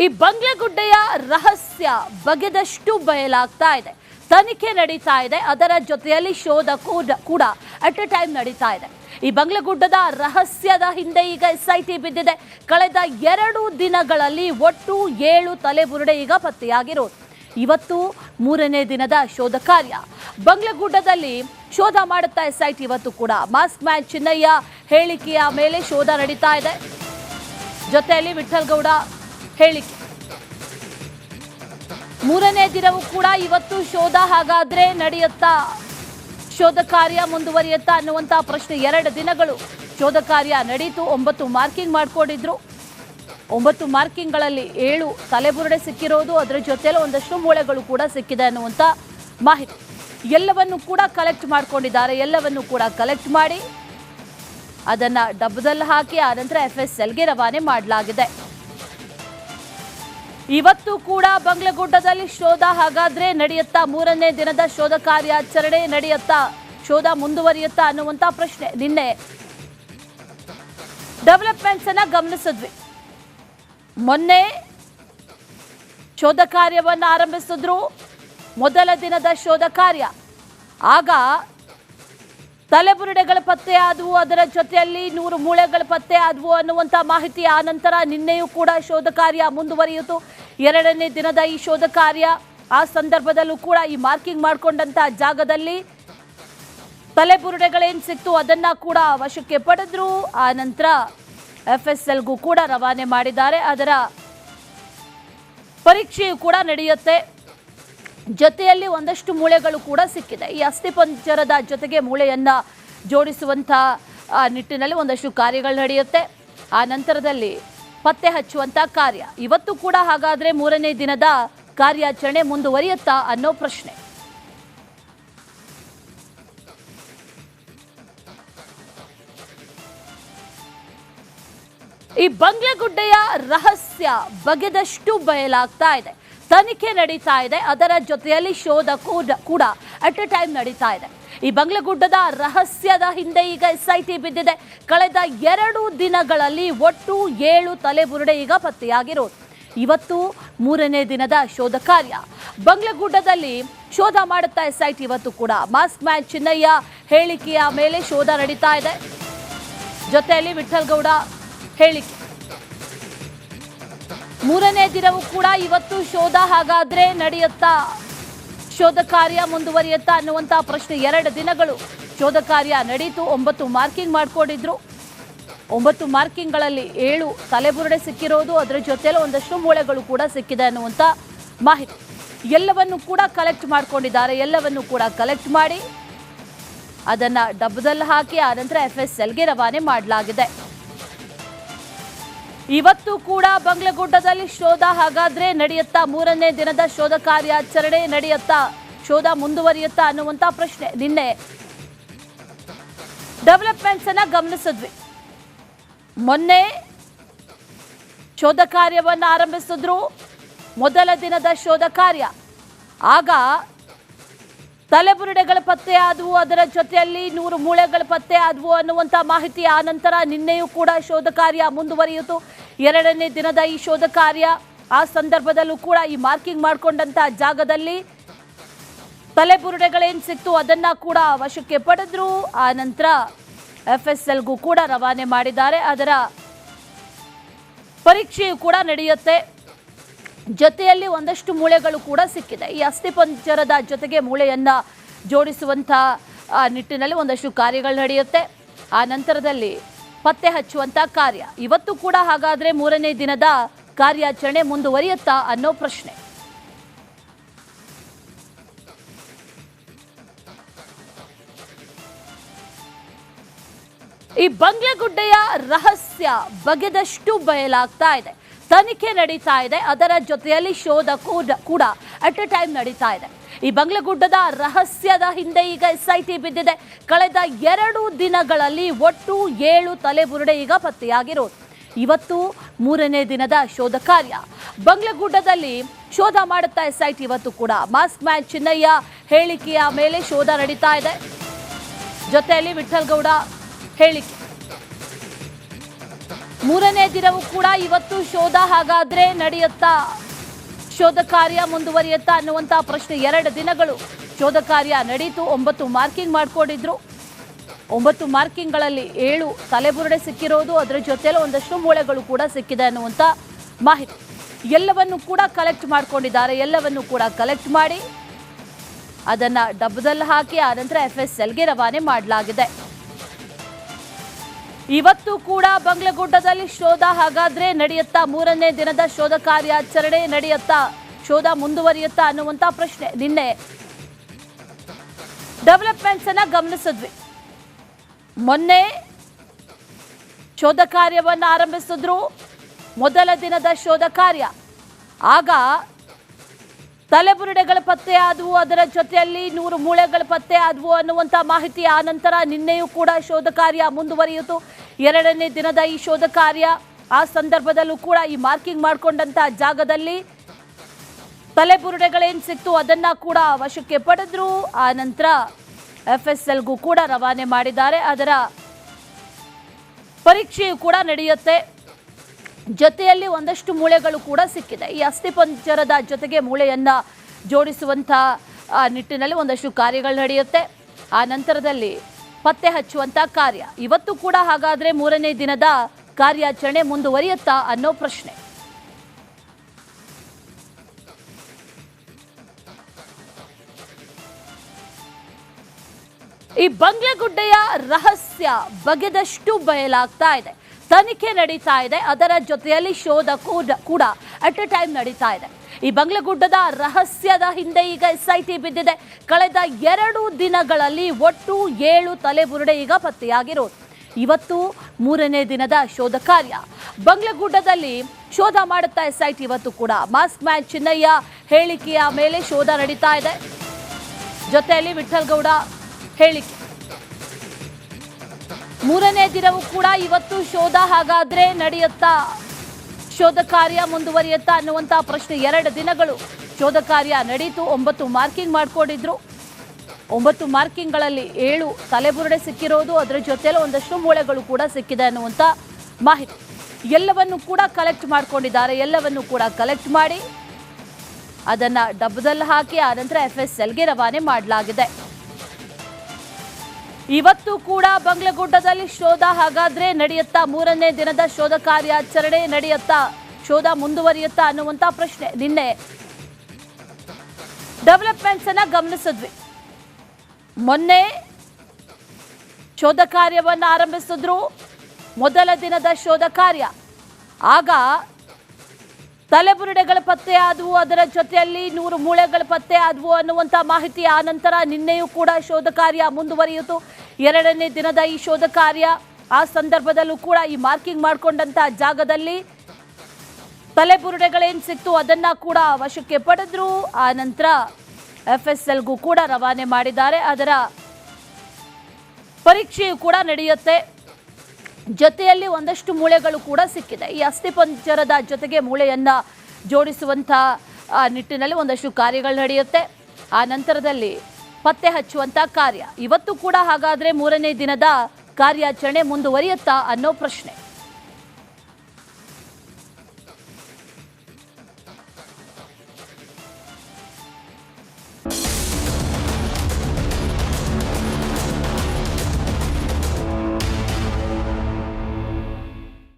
ಈ ಬಂಗ್ಲೆಗುಡ್ಡೆಯ ರಹಸ್ಯ ಬಗೆದಷ್ಟು ಬಯಲಾಗ್ತಾ ಇದೆ. ತನಿಖೆ ನಡೀತಾ ಇದೆ. ಅದರ ಜೊತೆಯಲ್ಲಿ ಶೋಧ ಕೂಡ ಕೂಡ ಅಟ್ ಎ ಟೈಮ್ ನಡೀತಾ ಇದೆ. ಈ ಬಂಗ್ಲೆಗುಡ್ಡದ ರಹಸ್ಯದ ಹಿಂದೆ ಈಗ ಎಸ್ ಐ ಟಿ ಬಿದ್ದಿದೆ. ಕಳೆದ ಎರಡು ದಿನಗಳಲ್ಲಿ ಒಟ್ಟು ಏಳು ತಲೆಬುರುಡೆ ಈಗ ಪತ್ತೆಯಾಗಿರೋದು. ಇವತ್ತು ಮೂರನೇ ದಿನದ ಶೋಧ ಕಾರ್ಯ. ಬಂಗ್ಲೆಗುಡ್ಡದಲ್ಲಿ ಶೋಧ ಮಾಡುತ್ತಾ ಎಸ್ ಐ ಟಿ ಇವತ್ತು ಕೂಡ. ಮಾಸ್ಕ್ ಮ್ಯಾನ್ ಚಿನ್ನಯ್ಯ ಹೇಳಿಕೆಯ ಮೇಲೆ ಶೋಧ ನಡೀತಾ ಇದೆ. ಜೊತೆಯಲ್ಲಿ ವಿಠಲ್ ಗೌಡ ಹೇಳಿಕೆ. ಮೂರನೇ ದಿನವೂ ಕೂಡ ಇವತ್ತು ಶೋಧ ಹಾಗಾದ್ರೆ ನಡೆಯುತ್ತಾ? ಶೋಧ ಕಾರ್ಯ ಮುಂದುವರಿಯುತ್ತಾ ಅನ್ನುವಂತಹ ಪ್ರಶ್ನೆ ಎರಡು ದಿನಗಳು. ಶೋಧ ಕಾರ್ಯ ನಡೀತು, ಒಂಬತ್ತು ಮಾರ್ಕಿಂಗ್ ಮಾಡಿಕೊಂಡಿದ್ರು. ಒಂಬತ್ತು ಮಾರ್ಕಿಂಗ್ಗಳಲ್ಲಿ ಏಳು ತಲೆಬುರುಡೆ ಸಿಕ್ಕಿರೋದು, ಅದರ ಜೊತೆಯಲ್ಲಿ ಒಂದಷ್ಟು ಮೂಳೆಗಳು ಕೂಡ ಸಿಕ್ಕಿದೆ ಅನ್ನುವಂಥ ಮಾಹಿತಿ. ಎಲ್ಲವನ್ನು ಕೂಡ ಕಲೆಕ್ಟ್ ಮಾಡಿಕೊಂಡಿದ್ದಾರೆ. ಎಲ್ಲವನ್ನು ಕೂಡ ಕಲೆಕ್ಟ್ ಮಾಡಿ ಅದನ್ನ ಡಬ್ಬದಲ್ಲಿ ಹಾಕಿ, ಆನಂತರ ಎಫ್ ಎಸ್ ಎಲ್ಗೆ ರವಾನೆ ಮಾಡಲಾಗಿದೆ. ಇವತ್ತು ಕೂಡ ಬಂಗ್ಲೆಗುಡ್ಡದಲ್ಲಿ ಶೋಧ ಹಾಗಾದ್ರೆ ನಡೆಯುತ್ತಾ ಮೂರನೇ ದಿನದ ಶೋಧ ಕಾರ್ಯಾಚರಣೆ ನಡೆಯುತ್ತಾ? ಶೋಧ ಮುಂದುವರಿಯುತ್ತಾ ಅನ್ನುವಂತ ಪ್ರಶ್ನೆ ನಿನ್ನೆ. ಡೆವಲಪ್ಮೆಂಟ್ಸ್ ಅನ್ನ ಗಮನಿಸಿದ್ವಿ. ಮೊನ್ನೆ ಶೋಧ ಕಾರ್ಯವನ್ನು ಆರಂಭಿಸಿದ್ರು. ಮೊದಲ ದಿನದ ಶೋಧ ಕಾರ್ಯ. ಆಗ ತಲೆಬುರುಡೆಗಳ ಪತ್ತೆ ಆದವು, ಅದರ ಜೊತೆಯಲ್ಲಿ ನೂರು ಮೂಳೆಗಳ ಪತ್ತೆ ಆದವು ಅನ್ನುವಂಥ ಮಾಹಿತಿ ಆ ನಂತರ ನಿನ್ನೆಯೂ ಕೂಡ ಶೋಧ ಕಾರ್ಯ ಮುಂದುವರಿಯಿತು. ಎರಡನೇ ದಿನದ ಈ ಶೋಧ ಕಾರ್ಯ ಆ ಸಂದರ್ಭದಲ್ಲೂ ಕೂಡ ಈ ಮಾರ್ಕಿಂಗ್ ಮಾಡಿಕೊಂಡಂತಹ ಜಾಗದಲ್ಲಿ ತಲೆಬುರುಡೆಗಳೇನು ಸಿಕ್ತು ಅದನ್ನ ಕೂಡ ವಶಕ್ಕೆ ಪಡೆದ್ರು. ಆ ನಂತರ ಎಫ್ ಎಸ್ ಎಲ್ಗೂ ಕೂಡ ರವಾನೆ ಮಾಡಿದ್ದಾರೆ. ಅದರ ಪರೀಕ್ಷೆಯು ಕೂಡ ನಡೆಯುತ್ತೆ. ಜೊತೆಯಲ್ಲಿ ಒಂದಷ್ಟು ಮೂಳೆಗಳು ಕೂಡ ಸಿಕ್ಕಿದೆ. ಈ ಅಸ್ಥಿಪಂಜರದ ಜೊತೆಗೆ ಮೂಳೆಯನ್ನ ಜೋಡಿಸುವಂಥ ನಿಟ್ಟಿನಲ್ಲಿ ಒಂದಷ್ಟು ಕಾರ್ಯಗಳು ನಡೆಯುತ್ತೆ. ಆ ನಂತರದಲ್ಲಿ ಪತ್ತೆ ಹಚ್ಚುವಂತ ಕಾರ್ಯ. ಇವತ್ತು ಕೂಡ ಹಾಗಾದ್ರೆ ಮೂರನೇ ದಿನದ ಕಾರ್ಯಾಚರಣೆ ಮುಂದುವರಿಯುತ್ತಾ ಅನ್ನೋ ಪ್ರಶ್ನೆ. ಈ ಬಂಗ್ಲೆಗುಡ್ಡೆಯ ರಹಸ್ಯ ಬಗೆದಷ್ಟು ಬಯಲಾಗ್ತಾ ಇದೆ. ತನಿಖೆ ನಡೀತಾ ಇದೆ. ಅದರ ಜೊತೆಯಲ್ಲಿ ಶೋಧ ಕೂಡ ಕೂಡ ಅಟ್ ಎ ಟೈಮ್ ನಡೀತಾ ಇದೆ. ಈ ಬಂಗ್ಲೆಗುಡ್ಡದ ರಹಸ್ಯದ ಹಿಂದೆ ಈಗ ಎಸ್ ಐ ಟಿ ಬಿದ್ದಿದೆ. ಕಳೆದ ಎರಡು ದಿನಗಳಲ್ಲಿ ಒಟ್ಟು ಏಳು ತಲೆಬುರುಡೆ ಈಗ ಪತ್ತೆಯಾಗಿರೋದು. ಇವತ್ತು ಮೂರನೇ ದಿನದ ಶೋಧ ಕಾರ್ಯ. ಬಂಗ್ಲೆಗುಡ್ಡದಲ್ಲಿ ಶೋಧ ಮಾಡುತ್ತಾ ಎಸ್ ಐ ಟಿ ಇವತ್ತು ಕೂಡ. ಮಾಸ್ಕ್ ಮ್ಯಾನ್ ಚಿನ್ನಯ್ಯ ಹೇಳಿಕೆಯ ಮೇಲೆ ಶೋಧ ನಡೀತಾ ಇದೆ. ಜೊತೆಯಲ್ಲಿ ವಿಠಲ್ ಗೌಡ ಹೇಳಿಕೆ. ಮೂರನೇ ದಿನವೂ ಕೂಡ ಇವತ್ತು ಶೋಧ ಹಾಗಾದ್ರೆ ನಡೆಯುತ್ತಾ ಶೋಧ ಕಾರ್ಯ ಮುಂದುವರಿಯುತ್ತಾ ಅನ್ನುವಂಥ ಪ್ರಶ್ನೆ ಎರಡು ದಿನಗಳು. ಶೋಧ ಕಾರ್ಯ ನಡೀತು, ಒಂಬತ್ತು ಮಾರ್ಕಿಂಗ್ ಮಾಡಿಕೊಂಡಿದ್ರು. ಒಂಬತ್ತು ಮಾರ್ಕಿಂಗ್ಗಳಲ್ಲಿ ಏಳು ತಲೆಬುರುಡೆ ಸಿಕ್ಕಿರೋದು, ಅದರ ಜೊತೆಯಲ್ಲಿ ಒಂದಷ್ಟು ಮೂಳೆಗಳು ಕೂಡ ಸಿಕ್ಕಿದೆ ಅನ್ನುವಂಥ ಮಾಹಿತಿ. ಎಲ್ಲವನ್ನು ಕೂಡ ಕಲೆಕ್ಟ್ ಮಾಡಿಕೊಂಡಿದ್ದಾರೆ, ಎಲ್ಲವನ್ನು ಕೂಡ ಕಲೆಕ್ಟ್ ಮಾಡಿ. ಅದನ್ನ ಡಬ್ಬದಲ್ಲಿ ಹಾಕಿ, ಆನಂತರ ಎಫ್ ಎಸ್ ಎಲ್ಗೆ ರವಾನೆ ಮಾಡಲಾಗಿದೆ. ಇವತ್ತು ಕೂಡ ಬಂಗ್ಲೆಗುಡ್ಡದಲ್ಲಿ ಶೋಧ ಹಾಗಾದ್ರೆ ನಡೆಯುತ್ತಾ ಮೂರನೇ ದಿನದ ಶೋಧ ಕಾರ್ಯಾಚರಣೆ ನಡೆಯುತ್ತಾ? ಶೋಧ ಮುಂದುವರಿಯುತ್ತಾ ಅನ್ನುವಂತ ಪ್ರಶ್ನೆ ನಿನ್ನೆ. ಡೆವಲಪ್ಮೆಂಟ್ಸ್ ಅನ್ನ ಗಮನಿಸಿದ್ವಿ. ಮೊನ್ನೆ ಶೋಧ ಕಾರ್ಯವನ್ನು ಆರಂಭಿಸಿದ್ರು. ಮೊದಲ ದಿನದ ಶೋಧ ಕಾರ್ಯ. ಆಗ ತಲೆಬುರುಡೆಗಳ ಪತ್ತೆ ಆದವು, ಅದರ ಜೊತೆಯಲ್ಲಿ ನೂರು ಮೂಳೆಗಳ ಪತ್ತೆ ಆದವು ಅನ್ನುವಂಥ ಮಾಹಿತಿ ಆ ನಂತರ ನಿನ್ನೆಯೂ ಕೂಡ ಶೋಧ ಕಾರ್ಯ ಮುಂದುವರಿಯಿತು. ಎರಡನೇ ದಿನದ ಈ ಶೋಧ ಕಾರ್ಯ ಆ ಸಂದರ್ಭದಲ್ಲೂ ಕೂಡ ಈ ಮಾರ್ಕಿಂಗ್ ಮಾಡಿಕೊಂಡಂಥ ಜಾಗದಲ್ಲಿ ತಲೆಬುರುಡೆಗಳೇನು ಸಿಕ್ತು ಅದನ್ನು ಕೂಡ ವಶಕ್ಕೆ ಪಡೆದ್ರು. ಆ ನಂತರ ಎಫ್ ಎಸ್ ಎಲ್ಗೂ ಕೂಡ ರವಾನೆ ಮಾಡಿದ್ದಾರೆ. ಅದರ ಪರೀಕ್ಷೆಯು ಕೂಡ ನಡೆಯುತ್ತೆ. ಜೊತೆಯಲ್ಲಿ ಒಂದಷ್ಟು ಮೂಳೆಗಳು ಕೂಡ ಸಿಕ್ಕಿದೆ. ಈ ಅಸ್ಥಿಪಂಜರದ ಜೊತೆಗೆ ಮೂಳೆಯನ್ನು ಜೋಡಿಸುವಂಥ ನಿಟ್ಟಿನಲ್ಲಿ ಒಂದಷ್ಟು ಕಾರ್ಯಗಳು ನಡೆಯುತ್ತೆ. ಆ ನಂತರದಲ್ಲಿ ಪತ್ತೆ ಹಚ್ಚುವಂಥ ಕಾರ್ಯ. ಇವತ್ತು ಕೂಡ ಹಾಗಾದರೆ ಮೂರನೇ ದಿನದ ಕಾರ್ಯಾಚರಣೆ ಮುಂದುವರಿಯುತ್ತಾ ಅನ್ನೋ ಪ್ರಶ್ನೆ. ಈ ಬಂಗ್ಲೆಗುಡ್ಡೆಯ ರಹಸ್ಯ ಬಗೆದಷ್ಟು ಬಯಲಾಗ್ತಾ ಇದೆ. ತನಿಖೆ ನಡೀತಾ ಇದೆ. ಅದರ ಜೊತೆಯಲ್ಲಿ ಶೋಧ ಕೂಡ ಅಟ್ ಎ ಟೈಮ್ ನಡೀತಾ ಇದೆ. ಈ ಬಂಗ್ಲಗುಡ್ಡದ ರಹಸ್ಯದ ಹಿಂದೆ ಈಗ ಎಸ್ ಐ ಟಿ ಬಿದ್ದಿದೆ. ಕಳೆದ ಎರಡು ದಿನಗಳಲ್ಲಿ ಒಟ್ಟು ಏಳು ತಲೆಬುರುಡೆ ಈಗ ಪತ್ತೆಯಾಗಿರೋದು. ಇವತ್ತು ಮೂರನೇ ದಿನದ ಶೋಧ ಕಾರ್ಯ. ಬಂಗ್ಲಗುಡ್ಡದಲ್ಲಿ ಶೋಧ ಮಾಡುತ್ತಾ ಎಸ್ ಐ ಟಿ ಇವತ್ತು ಕೂಡ. ಮಾಸ್ಕ್ ಮ್ಯಾನ್ ಚಿನ್ನಯ್ಯ ಹೇಳಿಕೆಯ ಮೇಲೆ ಶೋಧ ನಡೀತಾ ಇದೆ. ಜೊತೆಯಲ್ಲಿ ವಿಠಲ್ ಗೌಡ ಹೇಳಿಕೆ. ಮೂರನೇ ದಿನವೂ ಕೂಡ ಇವತ್ತು ಶೋಧ ಹಾಗಾದ್ರೆ ನಡೆಯುತ್ತಾ? ಶೋಧ ಕಾರ್ಯ ಮುಂದುವರಿಯುತ್ತಾ ಅನ್ನುವಂಥ ಪ್ರಶ್ನೆ ಎರಡು ದಿನಗಳು. ಶೋಧ ಕಾರ್ಯ ನಡೀತು, ಒಂಬತ್ತು ಮಾರ್ಕಿಂಗ್ ಮಾಡಿಕೊಂಡಿದ್ರು. ಒಂಬತ್ತು ಮಾರ್ಕಿಂಗ್ಗಳಲ್ಲಿ ಏಳು ತಲೆಬುರುಡೆ ಸಿಕ್ಕಿರೋದು, ಅದರ ಜೊತೆಲೆ ಒಂದಷ್ಟು ಮೂಳೆಗಳು ಕೂಡ ಸಿಕ್ಕಿದೆ ಅನ್ನುವಂಥ ಮಾಹಿತಿ. ಎಲ್ಲವನ್ನು ಕೂಡ ಕಲೆಕ್ಟ್ ಮಾಡಿಕೊಂಡಿದ್ದಾರೆ. ಎಲ್ಲವನ್ನು ಕೂಡ ಕಲೆಕ್ಟ್ ಮಾಡಿ ಅದನ್ನ ಡಬ್ಬದಲ್ಲಿ ಹಾಕಿ, ಆನಂತರ ಎಫ್ ಎಸ್ ಎಲ್ಗೆ ರವಾನೆ ಮಾಡಲಾಗಿದೆ. ಇವತ್ತು ಕೂಡ ಬಂಗ್ಲಗುಡ್ಡದಲ್ಲಿ ಶೋಧ ಹಾಗಾದ್ರೆ ನಡೆಯುತ್ತಾ ಮೂರನೇ ದಿನದ ಶೋಧ ಕಾರ್ಯಾಚರಣೆ ನಡೆಯುತ್ತಾ? ಶೋಧ ಮುಂದುವರಿಯುತ್ತಾ ಅನ್ನುವಂತ ಪ್ರಶ್ನೆ ನಿನ್ನೆ. ಡೆವಲಪ್ಮೆಂಟ್ಸ್ ಅನ್ನ ಗಮನಿಸಿದ್ವಿ. ಮೊನ್ನೆ ಶೋಧ ಕಾರ್ಯವನ್ನು ಆರಂಭಿಸಿದ್ರು. ಮೊದಲ ದಿನದ ಶೋಧ ಕಾರ್ಯ. ಆಗ ತಲೆಬುರುಡೆಗಳ ಪತ್ತೆ ಆದವು, ಅದರ ಜೊತೆಯಲ್ಲಿ ನೂರು ಮೂಳೆಗಳ ಪತ್ತೆ ಆದವು ಅನ್ನುವಂಥ ಮಾಹಿತಿ ಆ ನಂತರ ನಿನ್ನೆಯೂ ಕೂಡ ಶೋಧ ಕಾರ್ಯ ಮುಂದುವರಿಯಿತು. ಎರಡನೇ ದಿನದ ಈ ಶೋಧ ಕಾರ್ಯ ಆ ಸಂದರ್ಭದಲ್ಲೂ ಕೂಡ ಈ ಮಾರ್ಕಿಂಗ್ ಮಾಡಿಕೊಂಡಂಥ ಜಾಗದಲ್ಲಿ ತಲೆಬುರುಡೆಗಳೇನು ಸಿಕ್ತು ಅದನ್ನು ಕೂಡ ವಶಕ್ಕೆ ಪಡೆದ್ರು. ಆ ನಂತರ ಎಫ್ ಎಸ್ ಎಲ್ಗೂ ಕೂಡ ರವಾನೆ ಮಾಡಿದ್ದಾರೆ. ಅದರ ಪರೀಕ್ಷೆಯು ಕೂಡ ನಡೆಯುತ್ತೆ. ಜೊತೆಯಲ್ಲಿ ಒಂದಷ್ಟು ಮೂಳೆಗಳು ಕೂಡ ಸಿಕ್ಕಿದೆ. ಈ ಅಸ್ಥಿಪಂಜರದ ಜೊತೆಗೆ ಮೂಳೆಯನ್ನು ಜೋಡಿಸುವಂಥ ನಿಟ್ಟಿನಲ್ಲಿ ಒಂದಷ್ಟು ಕಾರ್ಯಗಳು ನಡೆಯುತ್ತೆ. ಆ ನಂತರದಲ್ಲಿ ಪತ್ತೆ ಹಚ್ಚುವಂಥ ಕಾರ್ಯ. ಇವತ್ತು ಕೂಡ ಹಾಗಾದರೆ ಮೂರನೇ ದಿನದ ಕಾರ್ಯಾಚರಣೆ ಮುಂದುವರಿಯುತ್ತಾ ಅನ್ನೋ ಪ್ರಶ್ನೆ. ಈ ಬಂಗ್ಲೆಗುಡ್ಡೆಯ ರಹಸ್ಯ ಬಗೆದಷ್ಟು ಬಯಲಾಗ್ತಾ ಇದೆ. ತನಿಖೆ ನಡೀತಾ ಇದೆ. ಅದರ ಜೊತೆಯಲ್ಲಿ ಶೋಧ ಕೂಡ ಅಟ್ ಎ ಟೈಮ್ ನಡೀತಾ ಇದೆ. ಈ ಬಂಗ್ಲಗುಡ್ಡದ ರಹಸ್ಯದ ಹಿಂದೆ ಈಗ ಎಸ್ ಐ ಟಿ ಬಿದ್ದಿದೆ. ಕಳೆದ ಎರಡು ದಿನಗಳಲ್ಲಿ ಒಟ್ಟು ಏಳು ತಲೆಬುರುಡೆ ಈಗ ಪತ್ತೆಯಾಗಿರೋದು. ಇವತ್ತು ಮೂರನೇ ದಿನದ ಶೋಧ ಕಾರ್ಯ. ಬಂಗ್ಲಗುಡ್ಡದಲ್ಲಿ ಶೋಧ ಮಾಡುತ್ತಾ ಎಸ್ ಐ ಟಿ ಇವತ್ತು ಕೂಡ. ಮಾಸ್ಕ್ ಮ್ಯಾನ್ ಚಿನ್ನಯ್ಯ ಹೇಳಿಕೆಯ ಮೇಲೆ ಶೋಧ ನಡೀತಾ ಇದೆ. ಜೊತೆಯಲ್ಲಿ ವಿಠಲ್ ಗೌಡ ಹೇಳಿಕೆ. ಮೂರನೇ ದಿನವೂ ಕೂಡ ಇವತ್ತು ಶೋಧ ಹಾಗಾದ್ರೆ ನಡೆಯುತ್ತಾ? ಶೋಧ ಕಾರ್ಯ ಮುಂದುವರಿಯುತ್ತಾ ಅನ್ನುವಂಥ ಪ್ರಶ್ನೆ ಎರಡು ದಿನಗಳು ಶೋಧ ಕಾರ್ಯ ನಡೀತು. ಒಂಬತ್ತು ಮಾರ್ಕಿಂಗ್ ಮಾಡಿಕೊಂಡಿದ್ರು. ಒಂಬತ್ತು ಮಾರ್ಕಿಂಗ್ಗಳಲ್ಲಿ ಏಳು ತಲೆಬುರುಡೆ ಸಿಕ್ಕಿರೋದು. ಅದರ ಜೊತೆಲೆ ಒಂದಷ್ಟು ಮೂಳೆಗಳು ಕೂಡ ಸಿಕ್ಕಿದೆ ಅನ್ನುವಂಥ ಮಾಹಿತಿ. ಎಲ್ಲವನ್ನು ಕೂಡ ಕಲೆಕ್ಟ್ ಮಾಡ್ಕೊಂಡಿದ್ದಾರೆ. ಎಲ್ಲವನ್ನು ಕೂಡ ಕಲೆಕ್ಟ್ ಮಾಡಿ ಅದನ್ನ ಡಬ್ಬದಲ್ಲಿ ಹಾಕಿ, ಆನಂತರ ಎಫ್ ಎಸ್ ಎಲ್ಗೆ ರವಾನೆ ಮಾಡಲಾಗಿದೆ. ಇವತ್ತು ಕೂಡ ಬಂಗ್ಲಗುಡ್ಡದಲ್ಲಿ ಶೋಧ ಹಾಗಾದ್ರೆ ನಡೆಯುತ್ತಾ ಮೂರನೇ ದಿನದ ಶೋಧ ಕಾರ್ಯಾಚರಣೆ ನಡೆಯುತ್ತಾ? ಶೋಧ ಮುಂದುವರಿಯುತ್ತಾ ಅನ್ನುವಂತ ಪ್ರಶ್ನೆ ನಿನ್ನೆ. ಡೆವಲಪ್ಮೆಂಟ್ಸ್ ಅನ್ನ ಗಮನಿಸಿದ್ವಿ. ಮೊನ್ನೆ ಶೋಧ ಕಾರ್ಯವನ್ನು ಆರಂಭಿಸಿದ್ರು. ಮೊದಲ ದಿನದ ಶೋಧ ಕಾರ್ಯ. ಆಗ ತಲೆಬುರುಡೆಗಳ ಪತ್ತೆ ಆದವು, ಅದರ ಜೊತೆಯಲ್ಲಿ ನೂರು ಮೂಳೆಗಳ ಪತ್ತೆ ಆದವು ಅನ್ನುವಂಥ ಮಾಹಿತಿ ಆ ನಂತರ ನಿನ್ನೆಯೂ ಕೂಡ ಶೋಧ ಕಾರ್ಯ ಮುಂದುವರಿಯಿತು. ಎರಡನೇ ದಿನದ ಈ ಶೋಧ ಕಾರ್ಯ ಆ ಸಂದರ್ಭದಲ್ಲೂ ಕೂಡ ಈ ಮಾರ್ಕಿಂಗ್ ಮಾಡಿಕೊಂಡಂತಹ ಜಾಗದಲ್ಲಿ ತಲೆಬುರುಡೆಗಳೇನು ಸಿಕ್ತು ಅದನ್ನ ಕೂಡ ವಶಕ್ಕೆ ಪಡೆದ್ರು. ಆ ನಂತರ ಎಫ್ ಎಸ್ ಎಲ್ಗೂ ಕೂಡ ರವಾನೆ ಮಾಡಿದ್ದಾರೆ. ಅದರ ಪರೀಕ್ಷೆಯು ಕೂಡ ನಡೆಯುತ್ತೆ. ಜೊತೆಯಲ್ಲಿ ಒಂದಷ್ಟು ಮೂಳೆಗಳು ಕೂಡ ಸಿಕ್ಕಿದೆ. ಈ ಅಸ್ಥಿಪಂಜರದ ಜೊತೆಗೆ ಮೂಳೆಯನ್ನ ಜೋಡಿಸುವಂಥ ನಿಟ್ಟಿನಲ್ಲಿ ಒಂದಷ್ಟು ಕಾರ್ಯಗಳು ನಡೆಯುತ್ತೆ. ಆ ನಂತರದಲ್ಲಿ ಪತ್ತೆ ಹಚ್ಚುವಂತ ಕಾರ್ಯ. ಇವತ್ತು ಕೂಡ ಹಾಗಾದ್ರೆ ಮೂರನೇ ದಿನದ ಕಾರ್ಯಾಚರಣೆ ಮುಂದುವರಿಯುತ್ತಾ ಅನ್ನೋ ಪ್ರಶ್ನೆ.